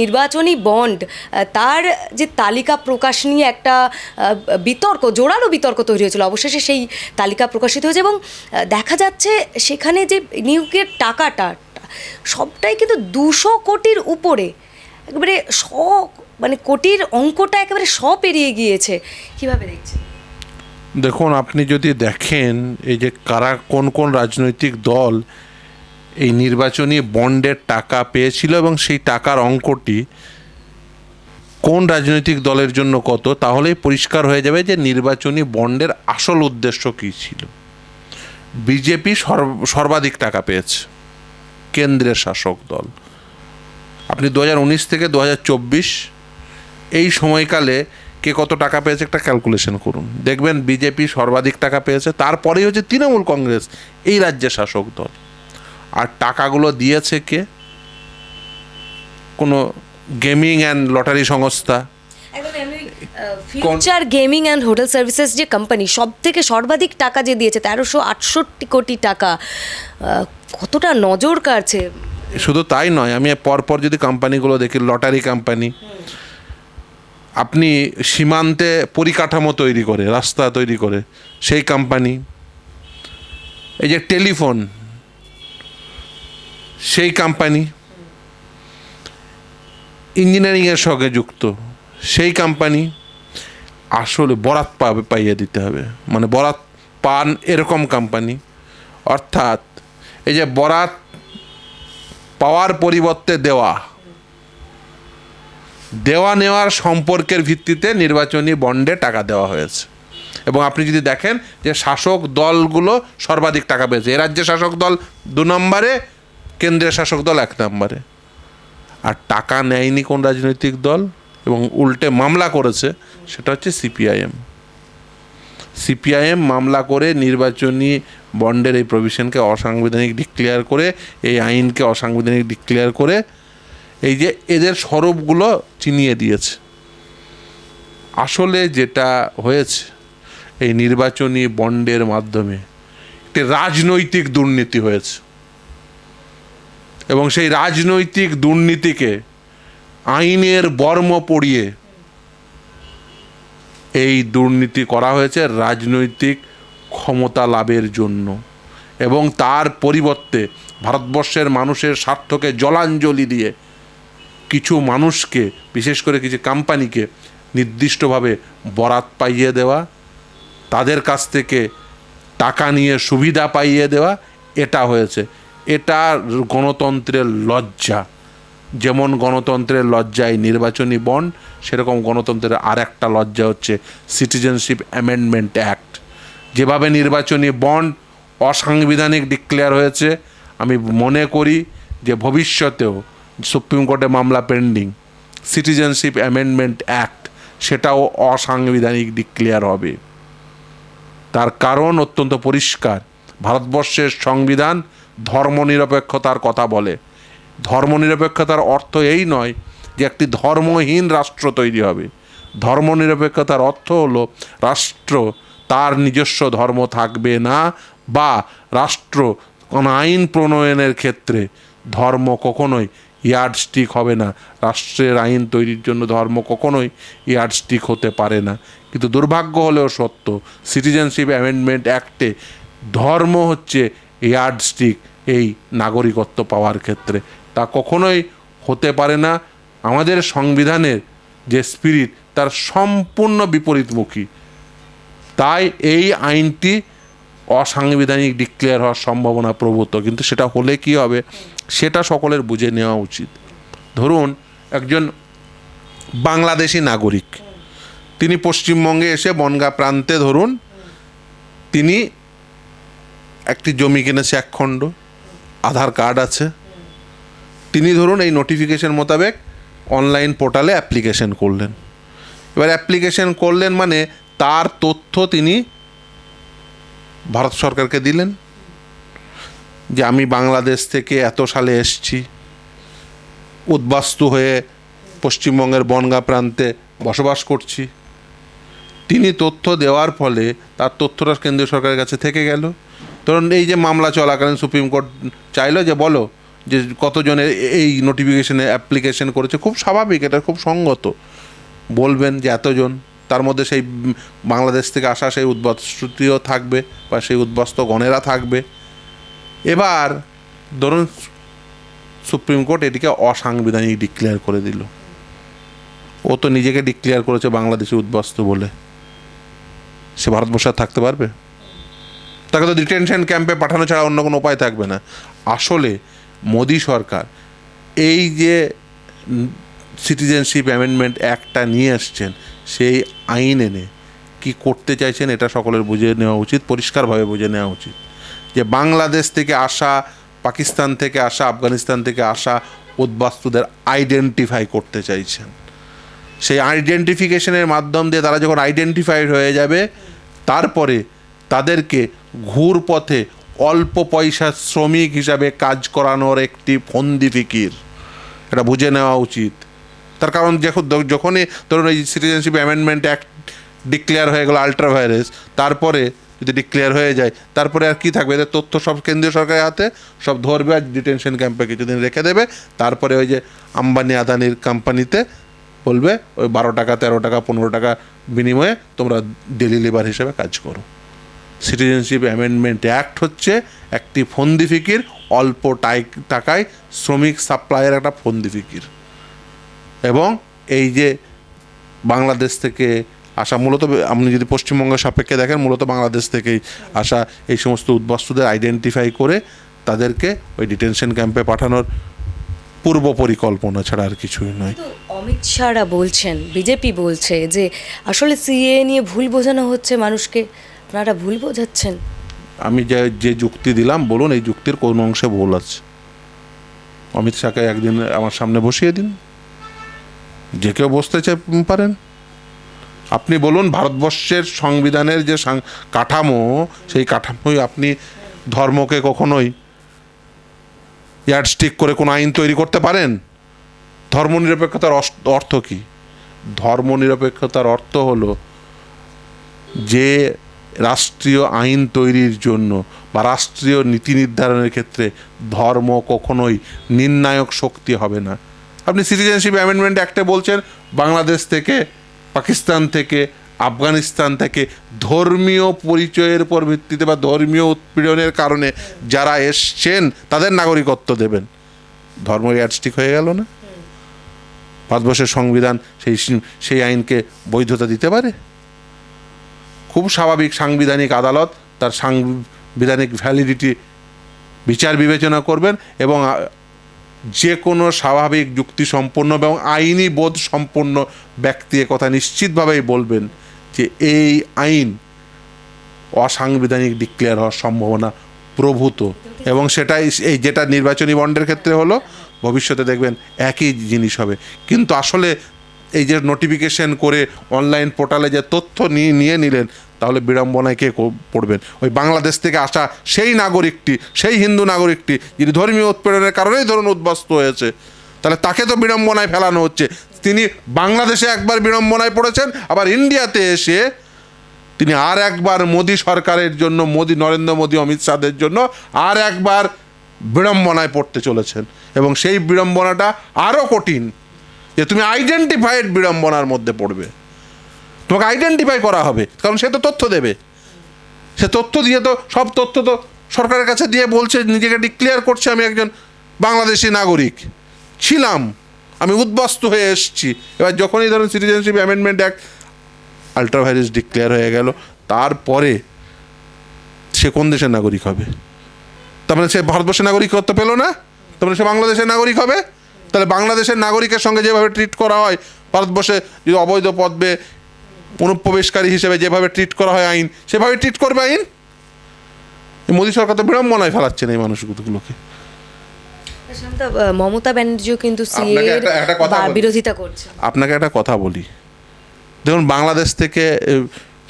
নির্বাচনী বন্ড তার যে তালিকা প্রকাশ নিয়ে একটা বিতর্ক, জোরালো বিতর্ক তৈরি হয়েছিল। অবশেষে সেই তালিকা প্রকাশিত হয়েছে এবং দেখা যাচ্ছে সেখানে যে নিয়োগের টাকাটা, সবটাই কিন্তু দুশো কোটির উপরে, একেবারে শ মানে কোটির অঙ্কটা একেবারে শ পেরিয়ে গিয়েছে। কীভাবে দেখছেন? দেখুন, আপনি যদি দেখেন এই যে কারা কোন কোন রাজনৈতিক দল এই নির্বাচনী বন্ডের টাকা পেয়েছিল এবং সেই টাকার অঙ্কটি কোন রাজনৈতিক দলের জন্য কত, তাহলেই পরিষ্কার হয়ে যাবে যে নির্বাচনী বন্ডের আসল উদ্দেশ্য কী ছিল। বিজেপি সর্বাধিক টাকা পেয়েছে, কেন্দ্রের শাসক দল। আপনি দু হাজার উনিশ থেকে দু হাজার চব্বিশ এই সময়কালে কে কত টাকা পেয়েছে একটা ক্যালকুলেশন করুন। দেখবেন বিজেপি সর্বাধিক টাকা পেয়েছে, তারপরেই হচ্ছে তৃণমূল কংগ্রেস, এই রাজ্যের শাসক দল। আর টাকাগুলো দিয়েছে কে? কোনো গেমিং অ্যান্ড লটারি সংস্থা? Future gaming and hotel services যে কোম্পানি সব থেকে সর্বাধিক টাকা যে দিয়েছে তেরোশো আটষট্টি কোটি টাকা। কতটা নজর কাড়ছে? শুধু তাই নয় আমি পরপর যদি কোম্পানিগুলো দেখি লটারি কোম্পানি আপনি সীমান্তে পরিকাঠামো তৈরি করে রাস্তা তৈরি করে সেই কোম্পানি এই যে টেলিফোন সেই কোম্পানি ইঞ্জিনিয়ারিংয়ের সঙ্গে যুক্ত। সেই কোম্পানি আসলে বরাত পাবে পাইয়ে দিতে হবে। মানে বরাত পান এরকম কোম্পানি অর্থাৎ এই যে বরাত পাওয়ার পরিবর্তে দেওয়া। দেওয়া নেওয়ার সম্পর্কের ভিত্তিতে নির্বাচনী বন্ডে টাকা দেওয়া হয়েছে। এবং আপনি যদি দেখেন যে শাসক দলগুলো সর্বাধিক টাকা পেয়েছে। এ রাজ্যের শাসক দল দু নম্বরে কেন্দ্রের শাসক দল এক নম্বরে। আর টাকা নেয়নি কোন রাজনৈতিক দল এবং উল্টে মামলা করেছে, সেটা হচ্ছে সিপিআইএম। সিপিআইএম মামলা করে নির্বাচনী বন্ডের এই প্রভিশনকে অসাংবিধানিক ডিক্লেয়ার করে, এই আইনকে অসাংবিধানিক ডিক্লেয়ার করে, এই যে এদের স্বরূপগুলো চিনিয়ে দিয়েছে। আসলে যেটা হয়েছে, এই নির্বাচনী বন্ডের মাধ্যমে একটি রাজনৈতিক দুর্নীতি হয়েছে। এবং সেই রাজনৈতিক দুর্নীতিকে আইনের বর্ম পড়িয়ে এই দুর্নীতি করা হয়েছে রাজনৈতিক ক্ষমতা লাভের জন্য। এবং তার পরিবর্তে ভারতবর্ষের মানুষের স্বার্থকে জলাঞ্জলি দিয়ে কিছু মানুষকে, বিশেষ করে কিছু কোম্পানিকে নির্দিষ্টভাবে বরাত পাইয়ে দেওয়া, তাদের কাছ থেকে টাকা নিয়ে সুবিধা পাইয়ে দেওয়া, এটা হয়েছে। এটা গণতন্ত্রের লজ্জা। যেমন গণতন্ত্রের লজ্জায় নির্বাচনী বন্ড, সেরকম গণতন্ত্রের আর একটা লজ্জা হচ্ছে সিটিজেনশিপ অ্যামেন্ডমেন্ট অ্যাক্ট যেভাবে নির্বাচনী বন্ড অসাংবিধানিক ডিক্লেয়ার হয়েছে, আমি মনে করি যে ভবিষ্যতেও সুপ্রিম কোর্টে মামলা পেন্ডিং সিটিজেনশিপ অ্যামেন্ডমেন্ট অ্যাক্ট সেটাও অসাংবিধানিক ডিক্লেয়ার হবে। তার কারণ অত্যন্ত পরিষ্কার। ভারতবর্ষের সংবিধান ধর্মনিরপেক্ষতার কথা বলে। ধর্মনিরপেক্ষতার অর্থ এই নয় যে একটি ধর্মহীন রাষ্ট্র তৈরি হবে। ধর্মনিরপেক্ষতার অর্থ হলো রাষ্ট্র তার নিজস্ব ধর্ম থাকবে না বা রাষ্ট্র কোনো আইন প্রণয়নের ক্ষেত্রে ধর্ম কখনোই ইয়ার্ডস্টিক হবে না। রাষ্ট্রের আইন তৈরির জন্য ধর্ম কখনোই ইয়ার্ডস্টিক হতে পারে না। কিন্তু দুর্ভাগ্য হলেও সত্য, সিটিজেনশিপ অ্যামেন্ডমেন্ট অ্যাক্টে ধর্ম হচ্ছে ইয়ার্ডস্টিক এই নাগরিকত্ব পাওয়ার ক্ষেত্রে। তা কখনোই হতে পারে না। আমাদের সংবিধানের যে স্পিরিট তার সম্পূর্ণ বিপরীতমুখী। তাই এই আইনটি অসাংবিধানিক ডিক্লেয়ার হওয়ার সম্ভাবনা প্রভূত কিন্তু সেটা হলে কি হবে, সেটা সকলের বুঝে নেওয়া উচিত। ধরুন, একজন বাংলাদেশি নাগরিক। তিনি পশ্চিমবঙ্গে এসে বনগা প্রান্তে ধরুন, তিনি একটি জমি কিনেছে এক খণ্ড, আধার কার্ড আছে। তিনি ধরুন এই নোটিফিকেশন মোতাবেক অনলাইন পোর্টালে অ্যাপ্লিকেশন করলেন। এবার অ্যাপ্লিকেশন করলেন মানে তার তথ্য তিনি ভারত সরকারকে দিলেন। যে আমি বাংলাদেশ থেকে এত সালে এসছি, উদ্বাস্তু হয়ে পশ্চিমবঙ্গের বনগা প্রান্তে বসবাস করছি। তিনি তথ্য দেওয়ার ফলে তার তথ্যটা কেন্দ্রীয় সরকারের কাছে থেকে গেল। ধরুন এই যে মামলা চলাকালীন সুপ্রিম কোর্ট চাইলো যে বলো যে কতজনের এই নোটিফিকেশনে অ্যাপ্লিকেশন করেছে, খুব স্বাভাবিক, এটা খুব সঙ্গত। বলবেন যে এতজন, তার মধ্যে সেই বাংলাদেশ থেকে আসা সেই উদ্বাস্তুতিও থাকবে বা সেই উদ্বাস্ত গণেরা থাকবে। এবার ধরুন সুপ্রিম কোর্ট এটিকে অসাংবিধানিক ডিক্লেয়ার করে দিল। ও তো নিজেকে ডিক্লেয়ার করেছে বাংলাদেশি উদ্বাস্তু বলে। সে ভারতবর্ষে থাকতে পারবে? তাকে তো ডিটেনশন ক্যাম্পে পাঠানো ছাড়া অন্য কোনো উপায় থাকবে না। আসলে মোদী সরকার এই যে সিটিজেনশিপ অ্যামেন্ডমেন্ট অ্যাক্টটা নিয়ে আসছেন, সেই আইন এনে কি করতে চাইছেন এটা সকলের বুঝে নেওয়া উচিত, পরিষ্কারভাবে বুঝে নেওয়া উচিত। যে বাংলাদেশ থেকে আসা, পাকিস্তান থেকে আসা, আফগানিস্তান থেকে আসা উদ্বাস্তুদের আইডেন্টিফাই করতে চাইছেন। সেই আইডেন্টিফিকেশনের মাধ্যম দিয়ে তারা যখন আইডেন্টিফাইড হয়ে যাবে, তারপরে তাদেরকে ঘুর পথে অল্প পয়সার শ্রমিক হিসাবে কাজ করানোর একটি ফন্দি ফিকির। এটা বুঝে নেওয়া উচিত। তার কারণ যখন যখনই ধরুন এই সিটিজেনশিপ অ্যামেন্ডমেন্ট অ্যাক্ট ডিক্লেয়ার হয়ে গেলো আলট্রা ভাইরাস তারপরে যদি ডিক্লেয়ার হয়ে যায়, তারপরে আর কি থাকবে? এদের তথ্য সব কেন্দ্রীয় সরকারের হাতে, সব ধরবে আর ডিটেনশন ক্যাম্পে কিছুদিন রেখে দেবে। তারপরে ওই যে আম্বানি আদানির কোম্পানিতে বলবে, ওই বারো টাকা, তেরো টাকা, পনেরো টাকা বিনিময়ে তোমরা ডেলি লেবার হিসেবে কাজ করো। সিটিজেনশিপ অ্যামেন্ডমেন্ট অ্যাক্ট হচ্ছে একটি ফন্দি ফিকির, অল্প টাই- টাকায় শ্রমিক সাপ্লাইয়ের একটা ফন্দি ফিকির। এবং এই যে বাংলাদেশ থেকে আসা মূলত, আপনি যদি পশ্চিমবঙ্গের সাপেক্ষে দেখেন, মূলত বাংলাদেশ থেকেই আসা এই সমস্ত উদ্বাস্তুদের আইডেন্টিফাই করে তাদেরকে ওই ডিটেনশন ক্যাম্পে পাঠানোর পূর্ব পরিকল্পনা ছাড়া আর কিছুই নয়। অমিত শাহরা বলছেন, বিজেপি বলছে যে আসলে সিএ নিয়ে ভুল বোঝানো হচ্ছে মানুষকে। আপনারা ভুল বোঝাচ্ছেন। আমি যে যে যুক্তি দিলাম, বলুন এই যুক্তির কোন অংশে ভুল আছে। অমিত শাহকে একদিন আমার সামনে বসিয়ে দিন। যে কেউ বসতে চাই পারেন। আপনি বলুন, ভারতবর্ষের সংবিধানের যে কাঠামো, সেই কাঠামোই আপনি ধর্মকে কখনোই ইয়ার্ডস্টিক করে কোনো আইন তৈরি করতে পারেন? ধর্মনিরপেক্ষতার অর্থ কী? ধর্মনিরপেক্ষতার অর্থ হলো যে রাষ্ট্রীয় আইন তৈরির জন্য বা রাষ্ট্রীয় নীতি নির্ধারণের ক্ষেত্রে ধর্ম কখনোই নির্ণায়ক শক্তি হবে না। আপনি সিটিজেনশিপ অ্যামেন্ডমেন্ট অ্যাক্টে বলছেন, বাংলাদেশ থেকে, পাকিস্তান থেকে, আফগানিস্তান থেকে ধর্মীয় পরিচয়ের উপর ভিত্তিতে বা ধর্মীয় উৎপীড়নের কারণে যারা এসছেন, তাদের নাগরিকত্ব দেবেন। ধর্ম ইয়ারস্টিক হয়ে গেল না? ভারতবর্ষের সংবিধান সেই সেই আইনকে বৈধতা দিতে পারে? খুব স্বাভাবিক সাংবিধানিক আদালত তার সাংবিধানিক ভ্যালিডিটি বিচার বিবেচনা করবেন এবং যে কোনো স্বাভাবিক যুক্তি সম্পন্ন এবং আইনি বোধ সম্পন্ন ব্যক্তি কথা নিশ্চিতভাবেই বলবেন যে এই আইন অসাংবিধানিক ডিক্লেয়ার হওয়ার সম্ভাবনা প্রভূত। এবং সেটাই এই যেটা নির্বাচনী বন্ডের ক্ষেত্রে হলো, ভবিষ্যতে দেখবেন একই জিনিস হবে। কিন্তু আসলে এই যে নোটিফিকেশন করে অনলাইন পোর্টালে যে তথ্য নিয়ে নিয়ে নিলেন, তাহলে বিড়ম্বনায় কে পড়বেন? ওই বাংলাদেশ থেকে আসা সেই নাগরিকটি, সেই হিন্দু নাগরিকটি, যিনি ধর্মীয় উৎপীড়নের কারণেই ধরুন উদ্বাস্ত হয়েছে, তাহলে তাকে তো বিড়ম্বনায় ফেলানো হচ্ছে। তিনি বাংলাদেশে একবার বিড়ম্বনায় পড়েছেন, আবার ইন্ডিয়াতে এসে তিনি আর একবার মোদী সরকারের জন্য, মোদী, নরেন্দ্র মোদী, অমিত শাহের জন্য আর একবার বিড়ম্বনায় পড়তে চলেছেন। এবং সেই বিড়ম্বনাটা আরও কঠিন। যে তুমি আইডেন্টিফাইড বিড়ম্বনার মধ্যে পড়বে। তোমাকে আইডেন্টিফাই করা হবে, কারণ সে তো তথ্য দেবে। সে তথ্য দিয়ে তো, সব তথ্য তো সরকারের কাছে দিয়ে বলছে, নিজেকে ডিক্লেয়ার করছে, আমি একজন বাংলাদেশি নাগরিক। ছিলাম, আমি উদ্বাস্তু হয়ে এসেছি। এবার যখনই ধরুন citizenship amendment act ultra vires declare হয়ে গেল, তারপরে সে কোন দেশের নাগরিক হবে? তার মানে সে ভারতবর্ষের নাগরিকত্ব পেল না? তার মানে সে বাংলাদেশের নাগরিক হবে? তাহলে বাংলাদেশের নাগরিকের সঙ্গে যেভাবে ট্রিট করা হয় ভারতবর্ষে যদি অবৈধ পদ্মে অনুপ্রবেশকারী হিসেবে যেভাবে ট্রিট করা হয় আইন সেভাবে ট্রিট করবে আইন? মোদী সরকার তো বিড়ম্বনায় ফেলাচ্ছেন এই মানুষগুলোকে। মমতা ব্যানার্জিও কিন্তু একটা- একটা কথা বিরোধিতা করছে। আপনাকে একটা কথা বলি। দেখুন বাংলাদেশ থেকে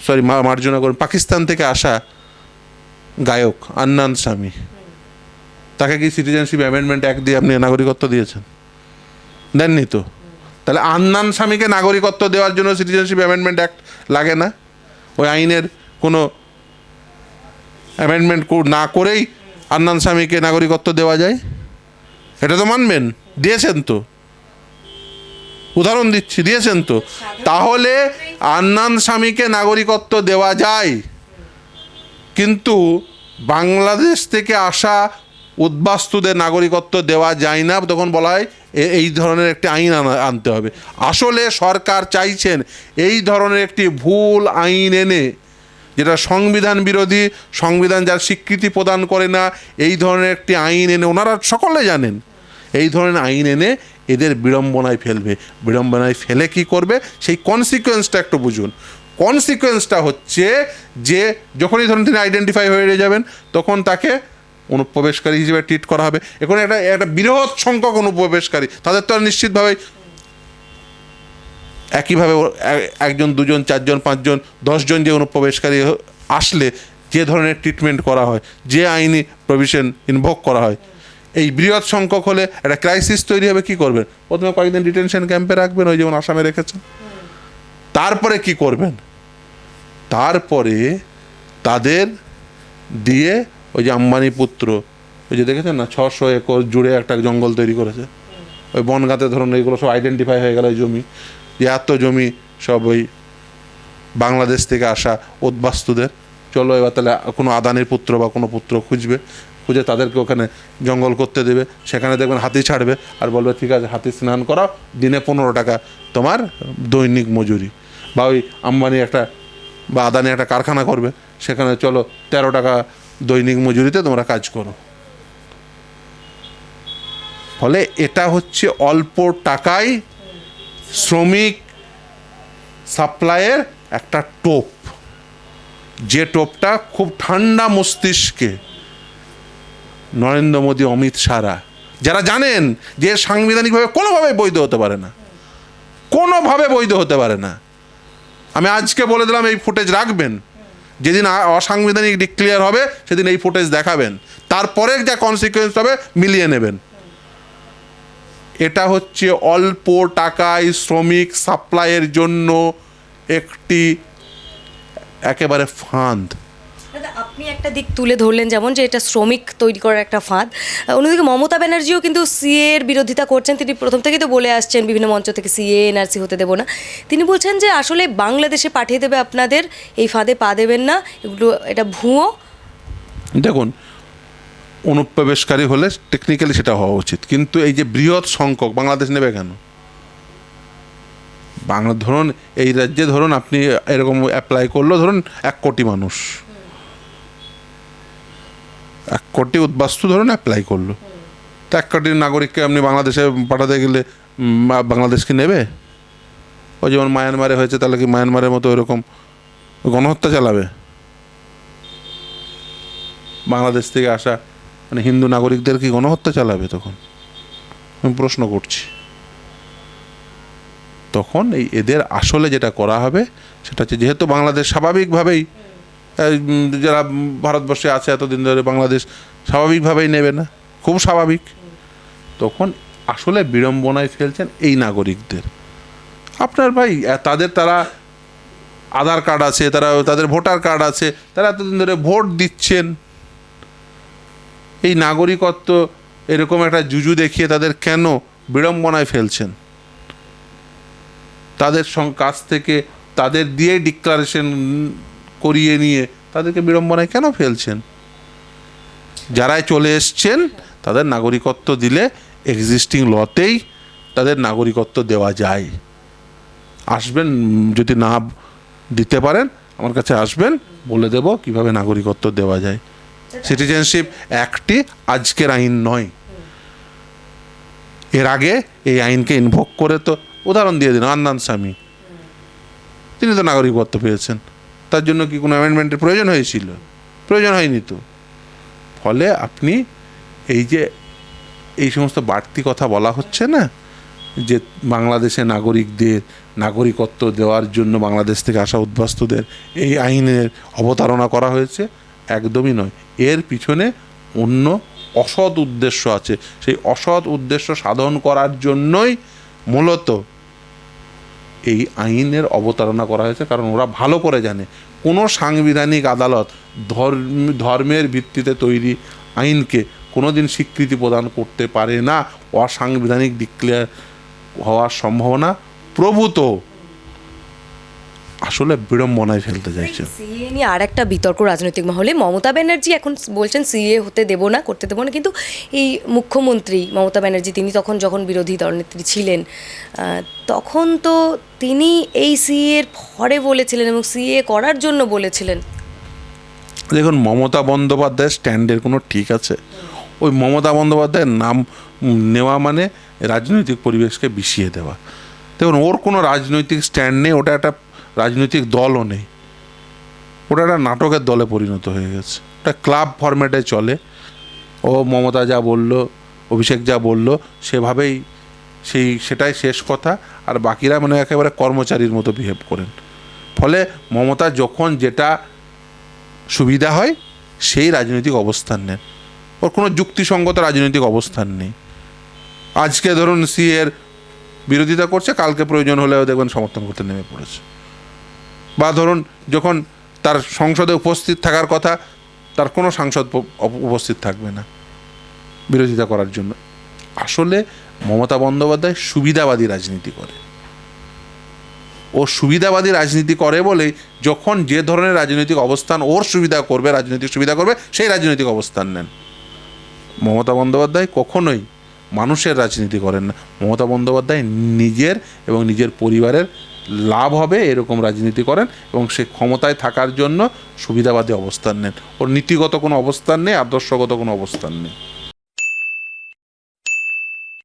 সরি মার্জনা করুন পাকিস্তান থেকে আসা গায়ক আন্নান স্বামী তাকে কি সিটিজেনশিপ অ্যামেন্ডমেন্ট অ্যাক্ট দিয়ে আপনি নাগরিকত্ব দিয়েছেন? দেননি তো। তাহলে আন্নান স্বামীকে নাগরিকত্ব দেওয়ার জন্য সিটিজেনশিপ অ্যামেন্ডমেন্ট অ্যাক্ট লাগে না? ওই আইনের কোনো অ্যামেন্ডমেন্ট না করেই আন্নান স্বামীকে নাগরিকত্ব দেওয়া যায়? এটা তো মানবেন, দিয়েছেন তো। উদাহরণ দিচ্ছি, দিয়েছেন তো। তাহলে আন্নান স্বামীকে নাগরিকত্ব দেওয়া যায়, কিন্তু বাংলাদেশ থেকে আসা উদ্বাস্তুদের নাগরিকত্ব দেওয়া যায় না। তখন বলা হয় এই ধরনের একটি আইন আনা- আনতে হবে। আসলে সরকার চাইছেন এই ধরনের একটি ভুল আইন এনে, যেটা সংবিধান বিরোধী, সংবিধান যার স্বীকৃতি প্রদান করে না, এই ধরনের একটি আইন এনে ওনারা সকলে জানেন, এই ধরনের আইন এনে এদের বিড়ম্বনায় ফেলবে। বিড়ম্বনায় ফেলে কি করবে? সেই কনসিকোয়েন্সটা একটু বুঝুন। কনসিকোয়েন্সটা হচ্ছে যে, যখনই ধরুন তিনি আইডেন্টিফাই হয়ে যাবেন, তখন তাকে অনুপ্রবেশকারী হিসেবে ট্রিট করা হবে। এখন একটা একটা বৃহৎ সংখ্যক অনুপ্রবেশকারী, তাদের তো আর নিশ্চিতভাবে একইভাবে একজন, দুজন, চারজন, পাঁচজন, দশজন যে অনুপ্রবেশকারী আসলে যে ধরনের ট্রিটমেন্ট করা হয়, যে আইনি প্রভিশন ইনভোক করা হয়, এই বৃহৎ সংখ্যক হলে একটা ক্রাইসিস তৈরি হবে, কি করবেন? প্রথমে কয়েকদিন ডিটেনশন ক্যাম্পে রাখবেন, ওই যেমন আসামে রেখেছেন। তারপরে কি করবেন? তারপরে তাদের দিয়ে ওই যে আম্বানি পুত্র, ওই যে দেখেছেন না, ছশো একর জুড়ে একটা জঙ্গল তৈরি করেছে। ওই বনগাঁতে ধরুন এইগুলো সব আইডেন্টিফাই হয়ে গেল জমি। যে এত জমি সব ওই বাংলাদেশ থেকে আসা উদ্বাস্তুদের। চলো এবার তাহলে কোনো আদানির পুত্র বা কোনো পুত্র খুঁজবে, খুঁজে তাদেরকে ওখানে জঙ্গল করতে দেবে। সেখানে দেখবেন হাতি ছাড়বে আর বলবে, ঠিক আছে, হাতি স্নান করাও, দিনে পনেরো টাকা তোমার দৈনিক মজুরি। বা ওই আম্বানি একটা বা আদানি একটা কারখানা করবে, সেখানে চলো তেরো টাকা দৈনিক মজুরিতে তোমরা কাজ করো। ফলে এটা হচ্ছে অল্প টাকায় শ্রমিক সাপ্লাইয়ের একটা টোপ। যে টোপটা খুব ঠান্ডা মস্তিষ্কে নরেন্দ্র মোদী, অমিত শাহরা, যারা জানেন যে সাংবিধানিকভাবে কোনোভাবে বৈধ হতে পারে না, কোনোভাবে বৈধ হতে পারে না। আমি আজকে বলে দিলাম, এই ফুটেজ রাখবেন। যেদিন অসাংবিধানিক ডিক্লিয়ার হবে, সেদিন এই ফুটেজ দেখাবেন। তারপরে যা কনসিকুয়েন্স হবে মিলিয়ে নেবেন। এটা হচ্ছে অল্প টাকায় শ্রমিক সাপ্লাইয়ের জন্য একটি একেবারে ফান্ড দাদা, আপনি একটা দিক তুলে ধরলেন যেমন যে এটা শ্রমিক তৈরি করার একটা ফাঁদ। অন্যদিকে মমতা ব্যানার্জিও কিন্তু সিএ এর বিরোধিতা করছেন। তিনি প্রথম থেকেই তো বলে আসছেন বিভিন্ন মঞ্চ থেকে সিএ এনআরসি হতে দেবো না। তিনি বলছেন যে আসলে বাংলাদেশে পাঠিয়ে দেবে আপনাদের এই ফাঁদে পা দেবেন না। এগুলো এটা ভুয়ো। দেখুন অনুপ্রবেশকারী হলে টেকনিক্যালি সেটা হওয়া উচিত। কিন্তু এই যে বৃহৎ সংখ্যক বাংলাদেশ নেবে কেন? বাংলা ধরুন এই রাজ্যে ধরুন আপনি এরকম অ্যাপ্লাই করল ধরুন এক কোটি মানুষ। এক কোটি উদ্বাস্তু ধরুন অ্যাপ্লাই করল। তো এক কোটি নাগরিককে আপনি বাংলাদেশে পাঠাতে গেলে বাংলাদেশ কি নেবে? ওই যেমন মায়ানমারে হয়েছে, তাহলে কি মায়ানমারের মতো এরকম গণহত্যা চালাবে? বাংলাদেশ থেকে আসা মানে হিন্দু নাগরিকদের কি গণহত্যা চালাবে তখন? আমি প্রশ্ন করছি। তখন এই এদের আসলে যেটা করা হবে, সেটা হচ্ছে যেহেতু বাংলাদেশ স্বাভাবিকভাবেই যারা ভারতবর্ষে আছে এতদিন ধরে বাংলাদেশ স্বাভাবিকভাবেই নেবে না। খুব স্বাভাবিক। তখন আসলে বিড়ম্বনায় ফেলছেন এই নাগরিকদের। আপনার ভাই তাদের তারা আধার কার্ড আছে, তারা, তাদের ভোটার কার্ড আছে, তারা এতদিন ধরে ভোট দিচ্ছেন। এই নাগরিকত্ব এরকম একটা জুজু দেখিয়ে তাদের কেন বিড়ম্বনায় ফেলছেন? তাদের কাছ থেকে তাদের দিয়ে ডিক্লারেশন করিয়ে নিয়ে তাদেরকে বিড়ম্বনায় কেন ফেলছেন? যারাই চলে এসছেন, তাদের নাগরিকত্ব দিলে এক্সিস্টিং লতেই তাদের নাগরিকত্ব দেওয়া যায়। আসবেন, যদি না দিতে পারেন, আমার কাছে আসবেন, বলে দেব কীভাবে নাগরিকত্ব দেওয়া যায়। সিটিজেনশিপ অ্যাক্টটি আজকের আইন নয়। এর আগে এই আইনকে ইনভোক করে তো, উদাহরণ দিয়ে দিন আন্নান স্বামী। তিনি তো নাগরিকত্ব পেয়েছেন। তার জন্য কি কোনো অ্যামেন্ডমেন্টের প্রয়োজন হয়েছিল? প্রয়োজন হয়নি তো। ফলে আপনি এই যে, এই সমস্ত বাড়তি কথা বলা হচ্ছে না, যে বাংলাদেশের নাগরিকদের, নাগরিকত্ব দেওয়ার জন্য বাংলাদেশ থেকে আসা উদ্বাস্তুদের এই আইনের অবতারণা করা হয়েছে, একদমই নয়। এর পিছনে অন্য অসৎ উদ্দেশ্য আছে। সেই অসৎ উদ্দেশ্য সাধন করার জন্যই মূলত এই আইনের অবতারণা করা হয়েছে, কারণ ওরা ভালো করে জানে। কোনো সাংবিধানিক আদালত ধর্ম, ধর্মের ভিত্তিতে তৈরি আইনকে কোনো দিন স্বীকৃতি প্রদান করতে পারে না। অসাংবিধানিক ডিক্লেয়ার হওয়ার সম্ভাবনা প্রভূত। আসলে বিড়ম্বনায় ফেলতে চাইছেন সিএ নিয়ে আর একটা বিতর্ক রাজনৈতিক মহলে মমতা ব্যানার্জি এখন বলছেন সিএ হতে দেবো না করতে দেবো না। কিন্তু এই মুখ্যমন্ত্রী মমতা ব্যানার্জি তিনি তখন যখন বিরোধী দলনেত্রী ছিলেন তখন তো তিনি এই সিএ এর ফরে বলেছিলেন এবং সিএ করার জন্য বলেছিলেন। দেখুন মমতা বন্দ্যোপাধ্যায়ের স্ট্যান্ডের কোনো ঠিক আছে। ওই মমতা বন্দ্যোপাধ্যায়ের নাম নেওয়া মানে রাজনৈতিক পরিবেশকে বিষিয়ে দেওয়া। দেখুন ওর কোনো রাজনৈতিক স্ট্যান্ড নেই ওটা একটা রাজনৈতিক দলও নেই। ওটা একটা নাটকের দলে পরিণত হয়ে গেছে। ওটা ক্লাব ফরম্যাটে চলে। ও মমতা যা বলল, অভিষেক যা বলল, সেভাবেই সেই, সেটাই শেষ কথা। আর বাকিরা মানে একেবারে কর্মচারীর মতো বিহেভ করেন। ফলে মমতা যখন যেটা সুবিধা হয়, সেই রাজনৈতিক অবস্থান নেন। ওর কোনো যুক্তিসঙ্গত রাজনৈতিক অবস্থান নেই। আজকে ধরুন সি এর বিরোধিতা করছে, কালকে প্রয়োজন হলেও দেখবেন সমর্থন করতে নেমে পড়েছে। বা ধরুন যখন তার সংসদে উপস্থিত থাকার কথা, তার কোনো সাংসদ উপস্থিত থাকবে না বিরোধিতা করার জন্য। আসলে মমতা বন্দ্যোপাধ্যায় সুবিধাবাদী রাজনীতি করে। ও সুবিধাবাদী রাজনীতি করে বলেই যখন যে ধরনের রাজনৈতিক অবস্থান ওর সুবিধা করবে, রাজনৈতিক সুবিধা করবে, সেই রাজনৈতিক অবস্থান নেন। মমতা বন্দ্যোপাধ্যায় কখনোই মানুষের রাজনীতি করেন না। মমতা বন্দ্যোপাধ্যায় নিজের এবং নিজের পরিবারের লাভ হবে, এরকম রাজনীতি করেন এবং সে ক্ষমতায় থাকার জন্য সুবিধাবাদী অবস্থান নেন। ওর নীতিগত কোনো অবস্থান নেই, আদর্শগত কোনো অবস্থান নেই।